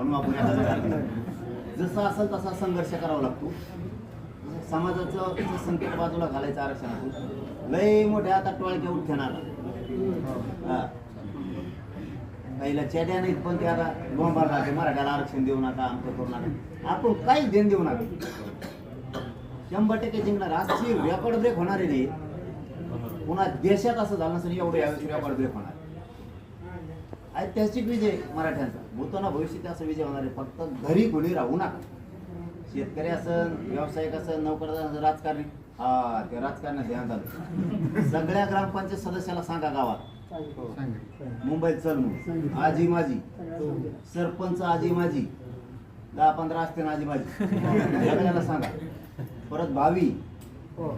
आणून आपण याला जसं असेल तसा संघर्ष करावा लागतो. समाजाचं संकेत बाजूला घालायचं आरक्षणातून लय मोठ्या आता टोळक्या उठणार हा. पहिला चेड्या नाहीत पण ते आता बोंबार राहते मराठ्याला आरक्षण देऊ नका आमचं करू नका. आपण काही देण देऊ नका. शंभर टक्के जिंकणार. आजची रेकॉर्ड ब्रेक होणार आहे नाही. पुन्हा देशात असं झालं नसेल एवढं यावेळेस रेकॉर्ड ब्रेक होणार. ऐतिहासिक विजय मराठ्यांचा. भूताना भविष्यात असा विजय होणार आहे. फक्त घरी कोणी राहू नका. शेतकरी असन व्यावसायिक असन नोकर असन, राजकारणी. हा ते राजकारणात ध्यान झालं सगळ्या ग्रामपंचायत सदस्याला सांगा गावात. मुंबईत चल म्हणून. आजी माझी. सरपंच आजी माझी. दहा पंधरा असते ना आजी माझी. सगळ्याला सांगा. परत भावी. हो.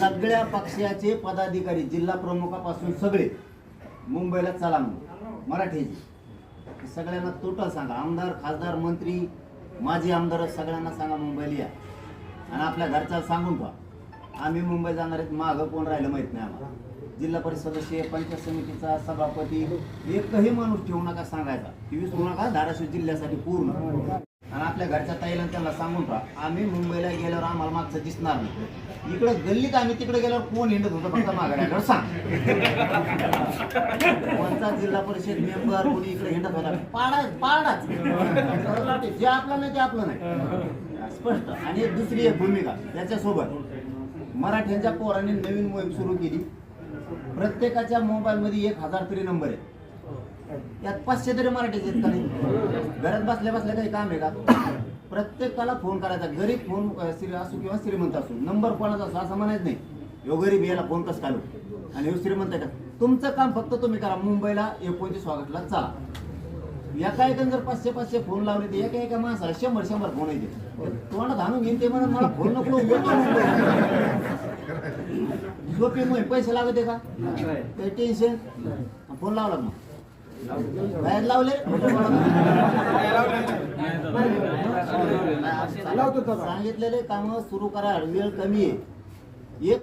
सगळ्या पक्षाचे पदाधिकारी जिल्हा प्रमुखापासून सगळे मुंबईला चला म्हणून. मराठीचे सगळ्यांना टोटल सांगा. आमदार खासदार मंत्री माजी आमदार सगळ्यांना सांगा मुंबईला या. आणि आपल्या घरच्या सांगून ठेवा. आम्ही मुंबई जाणार आहेत मागं कोण राहिलं माहीत नाही आम्हाला. जिल्हा परिषद सदस्य पंचायत समितीचा सभापती एकही माणूस ठेवू नका सांगायचा. ती नका धाराशिव जिल्ह्यासाठी पूर्ण. आणि आपल्या घरच्या ताईला त्यांना सांगून पहा आम्ही मुंबईला गेल्यावर आम्हाला मागचं दिसणार नाही. इकडं गल्लीत आम्ही तिकडे गेल्यावर कोण हिंडत होतं फक्त माघारी सांग. कोणता जिल्हा परिषद मेंबर कोणी इकडे हिंडत होता? पाडा पाडाच. जे आपलं नाही ते आपलं नाही. स्पष्ट. आणि एक दुसरी एक भूमिका याच्यासोबत मराठ्यांच्या पोरांनी नवीन मोहीम सुरू केली. प्रत्येकाच्या मोबाईलमध्ये एक हजार तरी नंबर आहे यात पाचशे तरी मराठीचे आहेत का नाही? घरात बसल्या बसल्या काही काम आहे का? प्रत्येकाला फोन करायचा. गरीब फोन श्री असो किंवा श्रीमंत असो. नंबर कोणाचा असो असं म्हणायचं नाही. ह्यो गरीब याला फोन कसं घालू आणि ह्यो श्रीमंत आहे का? तुमचं काम फक्त तुम्ही करा. मुंबईला एकोणतीस ऑगस्टला चला. एका एका जर पाचशे पाचशे फोन लावले तर एका एका माणसाला शंभर शंभर फोन येते तुम्हाला धानून घेईन ते म्हणून मला फोन नको. येतो मोहीम पैसे लागत आहे का काही टेन्शन फोन लावला मग? बाहेर लावले. सांगितलेले काम सुरू करा. वेळ कमी आहे. एक